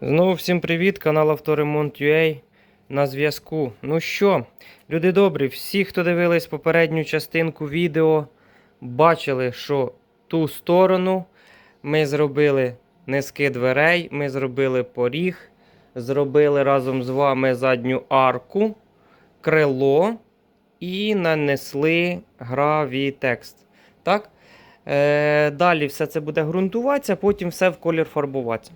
Знову всім привіт, канал Авторемонт.ua на зв'язку. Ну що, люди добрі, всі, хто дивились попередню частинку відео, бачили, що ту сторону ми зробили низки дверей, ми зробили поріг, зробили разом з вами задню арку, крило і нанесли гравітекст. Так? Е, далі все це буде ґрунтуватися, потім все в колір фарбуватися.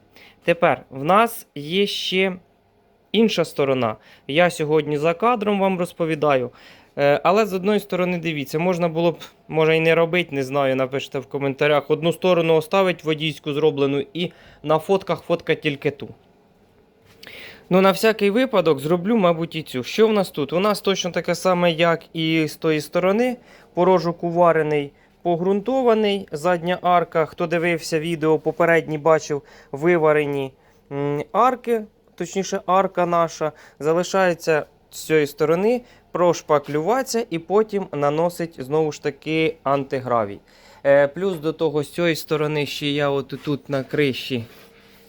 Тепер в нас є ще інша сторона. Я сьогодні за кадром вам розповідаю. Е, Але з одної сторони, дивіться, можна було б, може і не робити, не знаю, напишіть в коментарях. Одну сторону оставить водійську зроблену і на фотках фотка тільки ту. Ну, на всякий випадок зроблю, мабуть, і цю. Що в нас тут? У нас точно таке саме, як і з тої сторони. Порожок уварений, погрунтований. Задня арка. Хто дивився відео попередній, бачив виварені арки, точніше, арка наша. Залишається з цієї сторони прошпаклюватися і потім наносить знову ж таки антигравій. Е, плюс до того, з цієї сторони ще я от тут на криші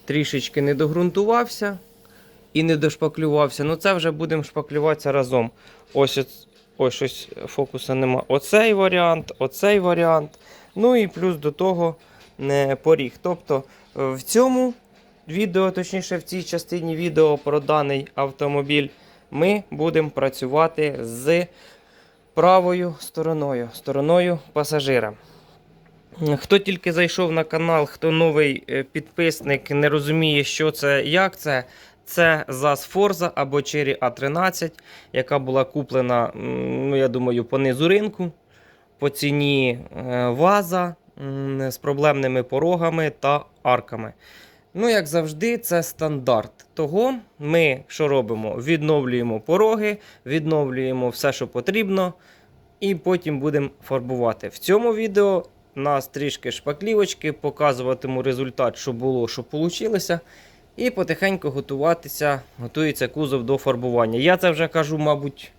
трішечки не догрунтувався і не дошпаклювався. Ну це вже будемо шпаклюватися разом. Ось ось щось фокуса нема. Оцей варіант, оцей варіант. Ну і плюс до того не поріг. Тобто е, в цьому відео, точніше, в цій частині відео про даний автомобіль, ми будемо працювати з правою стороною, стороною пасажира. Хто тільки зайшов на канал, хто новий е, підписник, не розуміє, що це, як це. Це ЗАЗ Forza або Cherry A13, яка була куплена, ну, я думаю, по низу ринку, по ціні е, ваза з проблемними порогами та арками. Ну, як завжди, це стандарт. Того ми що робимо? Відновлюємо пороги, відновлюємо все, що потрібно, і потім будемо фарбувати. В цьому відео нас трішки шпаклівочки, показуватиму результат, що було, що вийшло. І потихеньку готуватися, готується кузов до фарбування. Я це вже кажу, мабуть,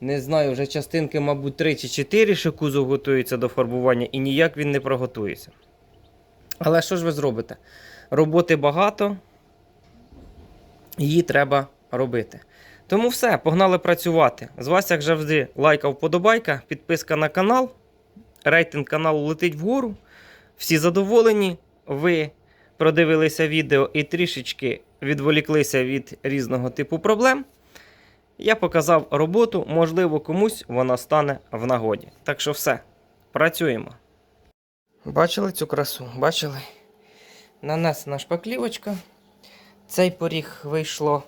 не знаю, вже частинки, мабуть, 3 чи 4, що кузов готується до фарбування, і ніяк він не проготується. Але що ж ви зробите? Роботи багато, її треба робити. Тому все, погнали працювати. З вас, як завжди, лайка, вподобайка, підписка на канал. Рейтинг каналу летить вгору. Всі задоволені. Ви продивилися відео і трішечки відволіклися від різного типу проблем. Я показав роботу, можливо, комусь вона стане в нагоді. Так що все, працюємо. Бачили цю красу? Бачили? Нанесена шпаклівочка. Цей поріг вийшло,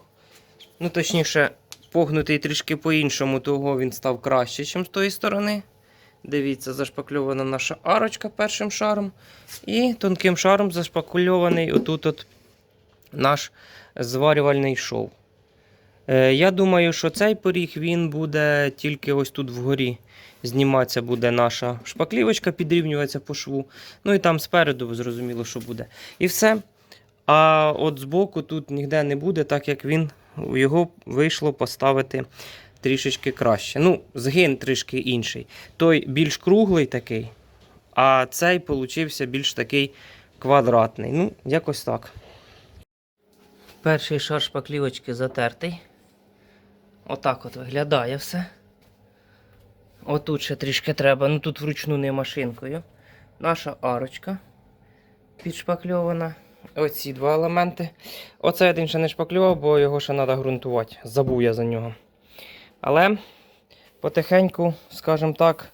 ну точніше, погнутий трішки по-іншому, того він став краще, ніж з тої сторони. Дивіться, зашпакльована наша арочка першим шаром. І тонким шаром зашпакльований отут от наш зварювальний шов. Е, я думаю, що цей поріг він буде тільки ось тут вгорі. Зніматися буде наша шпаклівочка, підрівнюватися по шву. Ну і там спереду зрозуміло, що буде. І все. А от збоку тут ніде не буде, так як він його вийшло поставити трішечки краще. Ну, згин трішки інший. Той більш круглий такий, а цей получився більш такий квадратний. Ну, якось так. Перший шар шпаклівочки затертий. Отак от виглядає все. Отут ще трішки треба, ну тут вручну не машинкою. Наша арочка підшпакльована. Оці два елементи. Оце один ще не шпаклював, бо його ще треба ґрунтувати. Забув я за нього. Але потихеньку, скажімо так,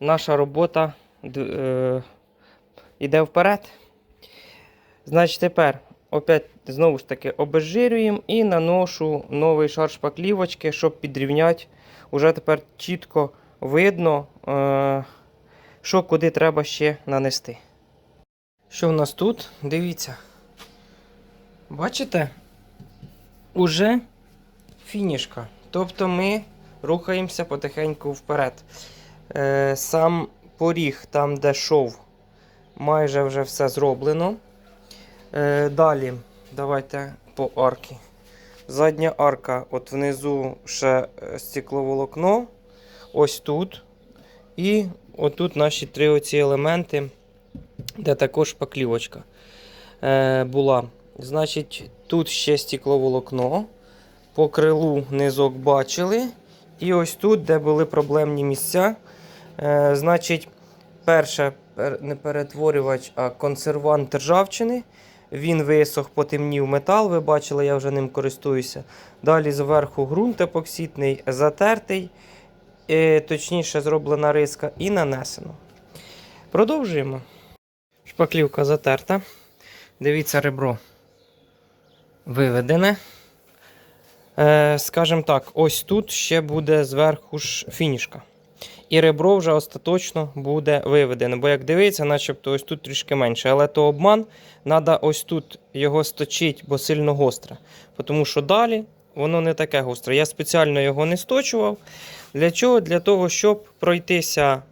наша робота е, йде вперед. Значить, тепер опять знову ж таки обезжирюємо і наношу новий шар шпаклівочки, щоб підрівняти. Уже тепер чітко видно, е, що куди треба ще нанести. Що в нас тут? Дивіться. Бачите? Уже фінішка. Тобто ми рухаємося потихеньку вперед. Е, сам поріг, там, де шов, майже вже все зроблено. Е, далі, давайте по арки. Задня арка, от внизу ще е, стекловолокно. Ось тут. І отут наші три оці елементи, де також шпаклівочка е, була. Значить, тут ще стекловолокно. По крилу низок бачили. І ось тут, де були проблемні місця. Е, значить, перше не перетворювач, а консервант ржавчини. Він висох, потемнів метал. Ви бачили, я вже ним користуюся. Далі зверху ґрунт епоксидний, затертий, е, точніше зроблена риска і нанесено. Продовжуємо. Шпаклівка затерта. Дивіться, ребро виведене. Е, скажімо так, ось тут ще буде зверху ж фінішка. І ребро вже остаточно буде виведене. Бо як дивиться, начебто ось тут трішки менше. Але то обман, треба ось тут його сточити, бо сильно гостре. Тому що далі воно не таке гостре. Я спеціально його не сточував. Для чого? Для того, щоб пройтися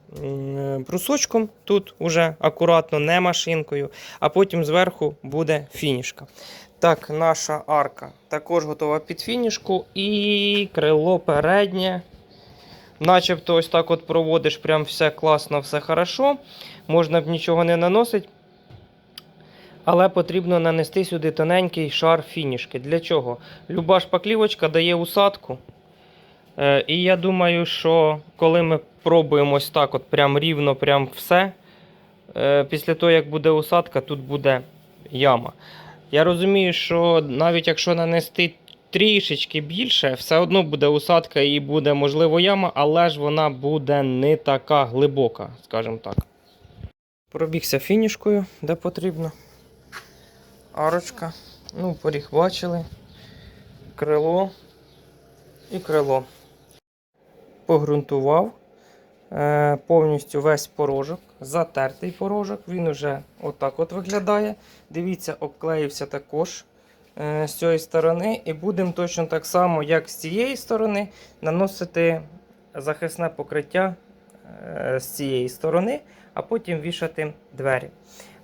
брусочком тут уже акуратно, не машинкою, а потім зверху буде фінішка. Так, наша арка також готова під фінішку. І крило переднє. Начебто ось так от проводиш, прям все класно, все хорошо. Можна б нічого не наносити. Але потрібно нанести сюди тоненький шар фінішки. Для чого? Люба шпаклівочка дає усадку. Е, і я думаю, що коли ми пробуємо ось так, от прям рівно, прям все. е, після того, як буде усадка, тут буде яма. Я розумію, що навіть якщо нанести трішечки більше, все одно буде усадка і буде, можливо, яма, але ж вона буде не така глибока, скажімо так. Пробігся фінішкою, де потрібно. Арочка. Ну, поріг бачили. Крило і крило. Погрунтував. Е, повністю весь порожок, затертий порожок. Він уже отак от виглядає. Дивіться, обклеївся також е, з цієї сторони. І будемо точно так само, як з цієї сторони, наносити захисне покриття е, з цієї сторони, а потім вішати двері.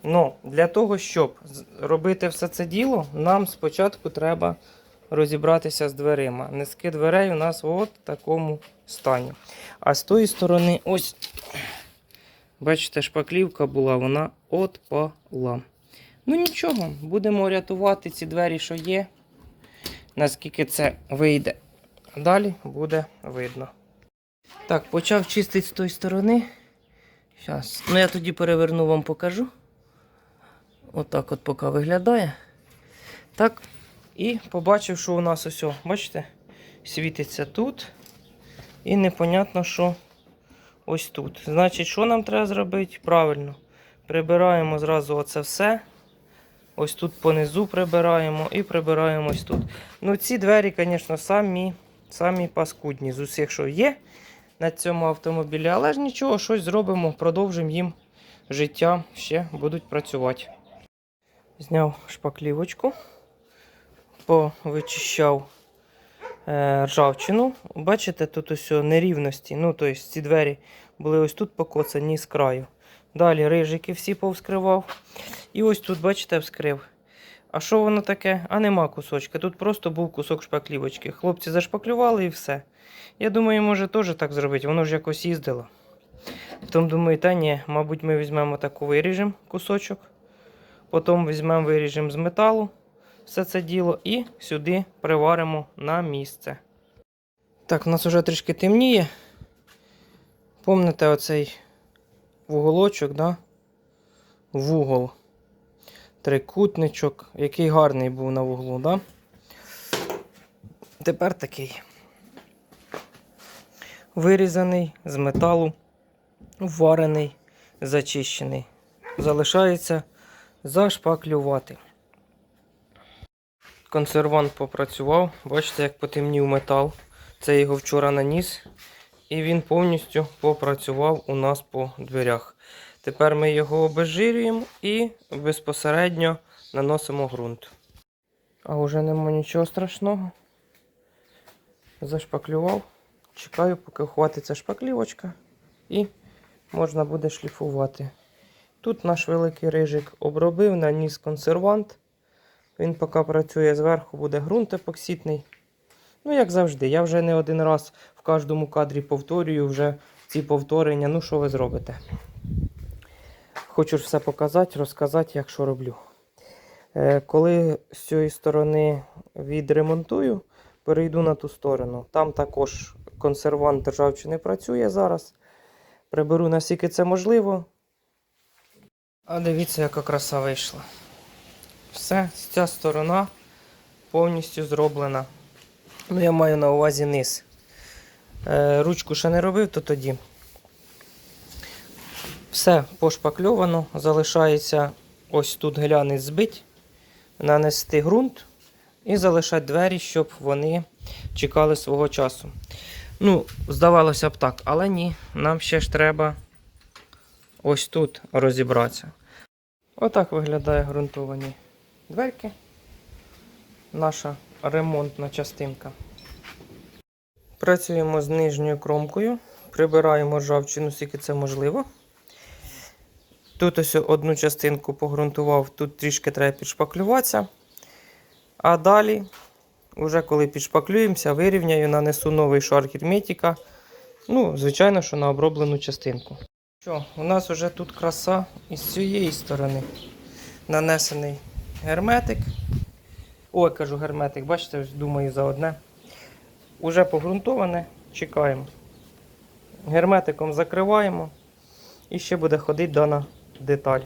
Ну, Для того, щоб робити все це діло, нам спочатку треба розібратися з дверима. Низки дверей у нас от такому стані. А з тої сторони, ось, бачите, шпаклівка була, вона отпала. Ну нічого, будемо рятувати ці двері, що є. Наскільки це вийде. Далі буде видно. Так, почав чистити з тої сторони. Зараз. Ну, я тоді переверну вам покажу. Отак от поки виглядає. Так. І побачив, що у нас ось, бачите, світиться тут. І непонятно, що ось тут. Значить, що нам треба зробити? Правильно. Прибираємо зразу оце все. Ось тут понизу прибираємо і прибираємо ось тут. Ну, ці двері, звісно, самі, самі паскудні з усіх, що є на цьому автомобілі. Але ж нічого, щось зробимо, продовжимо їм життя, ще будуть працювати. Зняв шпаклівочку, повичищав е, ржавчину. Бачите, тут ось нерівності. Ну, тобто ці двері були ось тут покоцані з краю. Далі рижики всі повскривав. І ось тут, бачите, вскрив. А що воно таке? А нема кусочка. Тут просто був кусок шпаклівочки. Хлопці зашпаклювали і все. Я думаю, може теж так зробити, воно ж якось їздило. Потім думаю, та ні, мабуть, ми візьмемо таку виріжемо кусочок. Потім візьмемо виріжемо з металу все це діло і сюди приваримо на місце. Так, у нас вже трішки темніє. Помните оцей вуголочок, да? Вугол. Трикутничок, який гарний був на вуглу, да? Тепер такий. Вирізаний з металу, варений, зачищений. Залишається зашпаклювати. Консервант попрацював. Бачите, як потемнів метал. Це його вчора наніс. І він повністю попрацював у нас по дверях. Тепер ми його обезжирюємо і безпосередньо наносимо ґрунт. А вже нема нічого страшного. Зашпаклював. Чекаю, поки хватиться шпаклівочка. І можна буде шліфувати. Тут наш великий рижик обробив, наніс консервант. Він поки працює зверху, буде ґрунт епоксидний. Ну, як завжди, я вже не один раз в кожному кадрі повторюю вже ці повторення. Ну, що ви зробите? Хочу ж все показати, розказати, як що роблю. Е, Коли з цієї сторони відремонтую, перейду на ту сторону. Там також консервант ржавчини працює зараз. Приберу наскільки це можливо. А дивіться, яка краса вийшла. Все, ця сторона повністю зроблена. Ну, я маю на увазі низ. Е, ручку ще не робив, то тоді. Все пошпакльовано. Залишається ось тут глянець збить, нанести ґрунт і залишати двері, щоб вони чекали свого часу. Ну, здавалося б так, але ні, нам ще ж треба ось тут розібратися. Отак виглядає ґрунтовані дверки. Наша ремонтна частинка. Працюємо з нижньою кромкою, прибираємо ржавчину, скільки це можливо. Тут ось одну частинку погрунтував, тут трішки треба підшпаклюватися. А далі, вже коли підшпаклюємося, вирівняю, нанесу новий шар герметика. Ну, звичайно, що на оброблену частинку. Що, у нас вже тут краса із цієї сторони. Нанесений герметик. Ой, кажу герметик, бачите, думаю за одне. Уже погрунтоване, чекаємо. Герметиком закриваємо. І ще буде ходити дана деталь.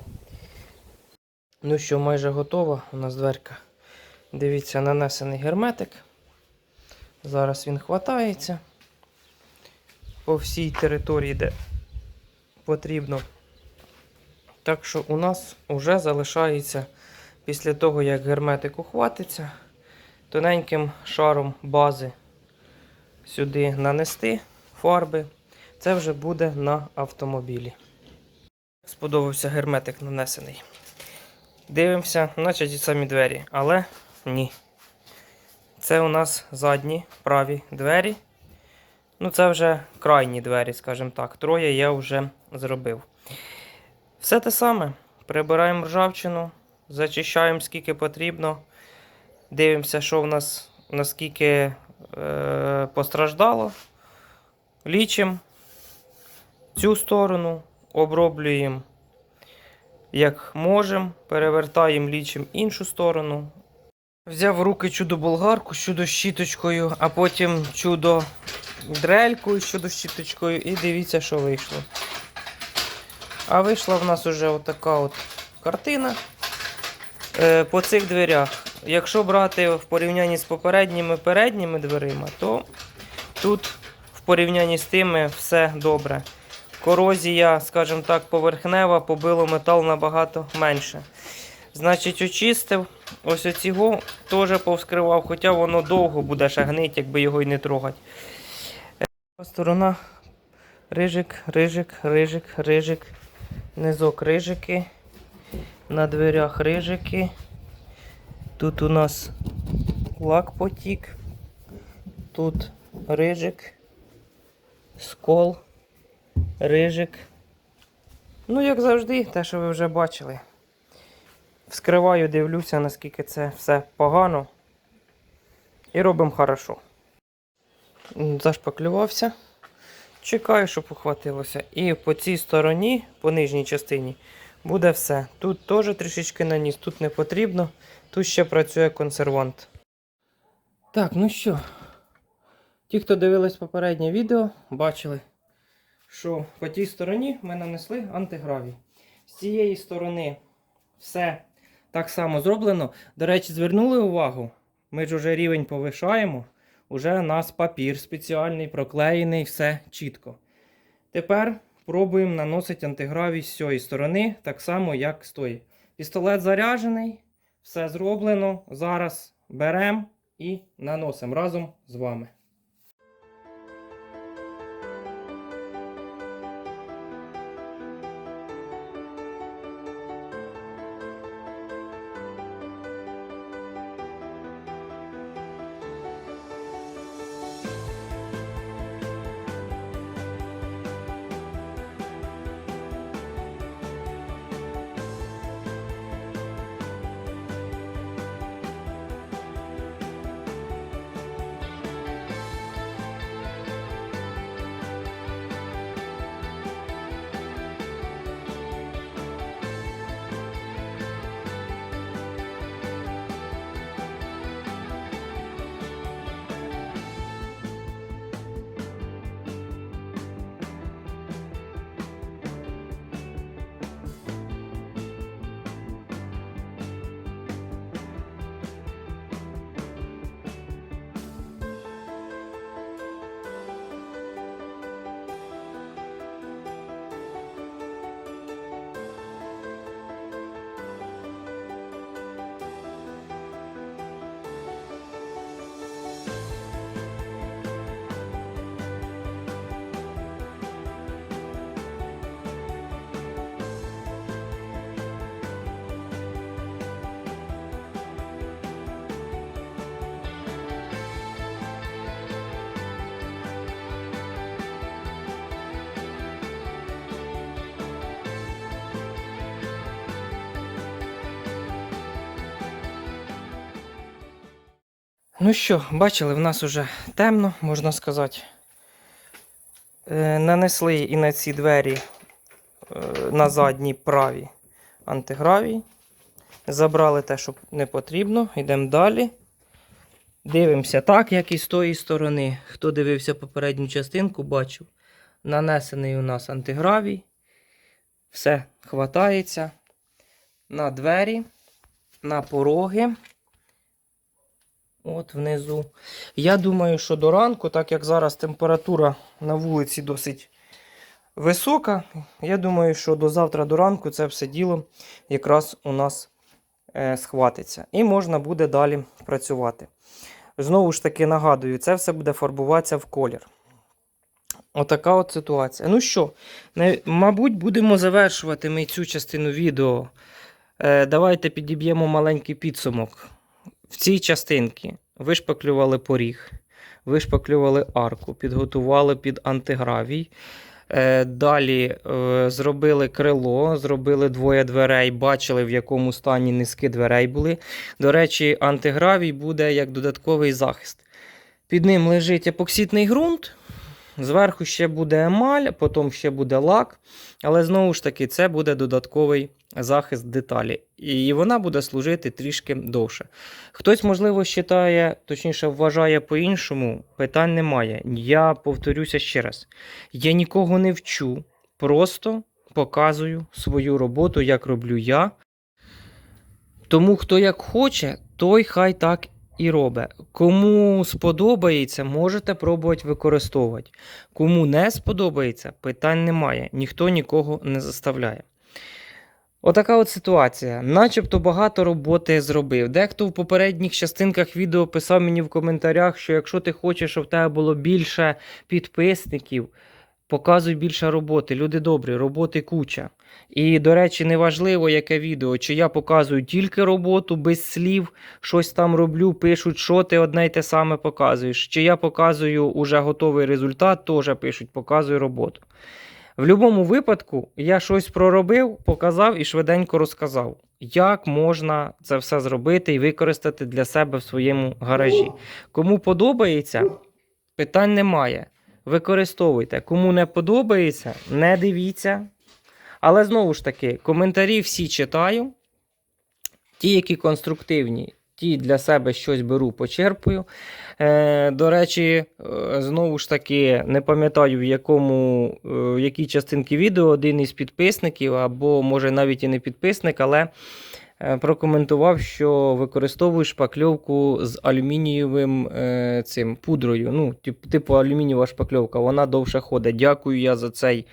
Ну що, майже готова у нас дверка. Дивіться, нанесений герметик. Зараз він хватається по всій території, де потрібно. Так що у нас вже залишається після того, як герметик ухватиться, тоненьким шаром бази сюди нанести фарби. Це вже буде на автомобілі. Сподобався герметик нанесений. Дивимося, наче ті самі двері, але ні. Це у нас задні праві двері. Ну, це вже крайні двері, скажімо так. Троє я вже зробив. Все те саме. Прибираємо ржавчину, зачищаємо скільки потрібно. Дивимося, що в нас наскільки е, постраждало. Лічимо цю сторону, оброблюємо як можемо, перевертаємо, лічимо іншу сторону. Взяв в руки чудо болгарку, чудо щіточкою, а потім чудо дрелькою, чудо щіточкою, і дивіться, що вийшло. А вийшла в нас уже отака от картина по цих дверях. Якщо брати в порівнянні з попередніми передніми дверима, то тут в порівнянні з тими все добре. Корозія, скажімо так, поверхнева, побило метал набагато менше. Значить, очистив. Ось оцього теж повскривав, хоча воно довго буде ще гнить, якби його й не трогати. Е, Сторона рижик, рижик, рижик, рижик. Низок рижики. На дверях рижики. Тут у нас лак потік. Тут рижик, скол, рижик. Ну, як завжди, те, що ви вже бачили. Вскриваю, дивлюся, наскільки це все погано. І робимо хорошо. Зашпаклювався. Чекаю, щоб ухватилося. І по цій стороні, по нижній частині, буде все. Тут теж трішечки наніс, тут не потрібно. Тут ще працює консервант. Так, ну що. Ті, хто дивились попереднє відео, бачили, що по тій стороні ми нанесли антигравій. З цієї сторони все так само зроблено. До речі, звернули увагу. Ми ж уже рівень повишаємо. Уже у нас папір спеціальний, проклеєний, все чітко. Тепер пробуємо наносити антигравій з цієї сторони, так само, як з тої. Пістолет заряджений, все зроблено. Зараз беремо і наносимо разом з вами. Ну що, бачили, в нас уже темно, можна сказати. Е, нанесли і на ці двері е, на задній праві антигравій. Забрали те, що не потрібно. Йдемо далі. Дивимося так, як і з тої сторони. Хто дивився попередню частинку, бачив. Нанесений у нас антигравій. Все хватається на двері, на пороги. От внизу. Я думаю, що до ранку, так як зараз температура на вулиці досить висока, я думаю, що до завтра до ранку це все діло якраз у нас е, схватиться. І можна буде далі працювати. Знову ж таки нагадую, це все буде фарбуватися в колір. Отака от ситуація. Ну що, мабуть, будемо завершувати ми цю частину відео. Е, давайте підіб'ємо маленький підсумок. В цій частинці вишпаклювали поріг, вишпаклювали арку, підготували під антигравій. Е, Далі е, зробили крило, зробили двоє дверей, бачили, в якому стані низки дверей були. До речі, антигравій буде як додатковий захист. Під ним лежить епоксидний ґрунт, зверху ще буде емаль, потім ще буде лак. Але знову ж таки, це буде додатковий захист деталі. І вона буде служити трішки довше. Хтось, можливо, вважає, точніше, вважає по-іншому, питань немає. Я повторюся ще раз: я нікого не вчу, просто показую свою роботу, як роблю я. Тому хто як хоче, той хай так і робить. Кому сподобається, можете пробувати використовувати. Кому не сподобається, питань немає. Ніхто нікого не заставляє. Отака от ситуація. Начебто багато роботи зробив. Дехто в попередніх частинках відео писав мені в коментарях, що якщо ти хочеш, щоб в тебе було більше підписників, показуй більше роботи. Люди добрі, роботи куча. І, до речі, неважливо, яке відео, чи я показую тільки роботу без слів, щось там роблю, пишуть, що ти одне й те саме показуєш. Чи я показую уже готовий результат, теж пишуть, показую роботу. В будь-якому випадку я щось проробив, показав і швиденько розказав, як можна це все зробити і використати для себе в своєму гаражі. Кому подобається, питань немає. Використовуйте. Кому не подобається, не дивіться. Але знову ж таки, коментарі всі читаю. Ті, які конструктивні, ті для себе щось беру, почерпую. Е, до речі, е, знову ж таки, не пам'ятаю, в якому, е, в якій частинці відео один із підписників, або може навіть і не підписник, але прокоментував, що використовую шпакльовку з алюмінієвим е, цим пудрою. Ну, тип- типу алюмінієва шпакльовка, вона довше ходить. Дякую я за цей,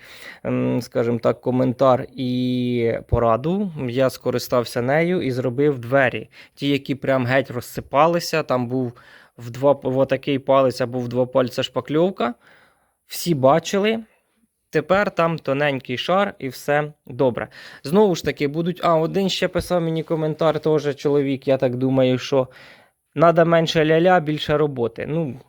скажімо так, коментар і пораду. Я скористався нею і зробив двері. Ті, які прям геть розсипалися, там був в два в отакий палець або в два пальця шпакльовка. Всі бачили. Тепер там тоненький шар і все добре. Знову ж таки, будуть. А, один ще писав мені коментар, теж чоловік, я так думаю, що треба менше ля-ля, більше роботи. Ну,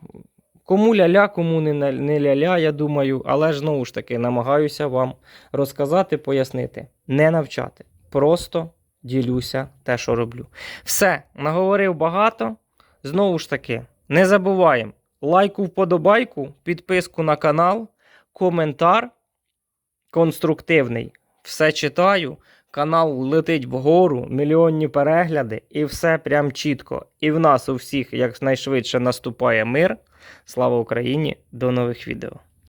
кому ля-ля, кому не, не ля-ля, я думаю, але ж знову ж таки намагаюся вам розказати, пояснити, не навчати. Просто ділюся те, що роблю. Все, наговорив багато. Знову ж таки, не забуваємо лайку, вподобайку, підписку на канал, коментар конструктивний. Все читаю. Канал летить вгору, мільйонні перегляди, і все прям чітко. І в нас у всіх якнайшвидше наступає мир. Слава Україні! До нових відео!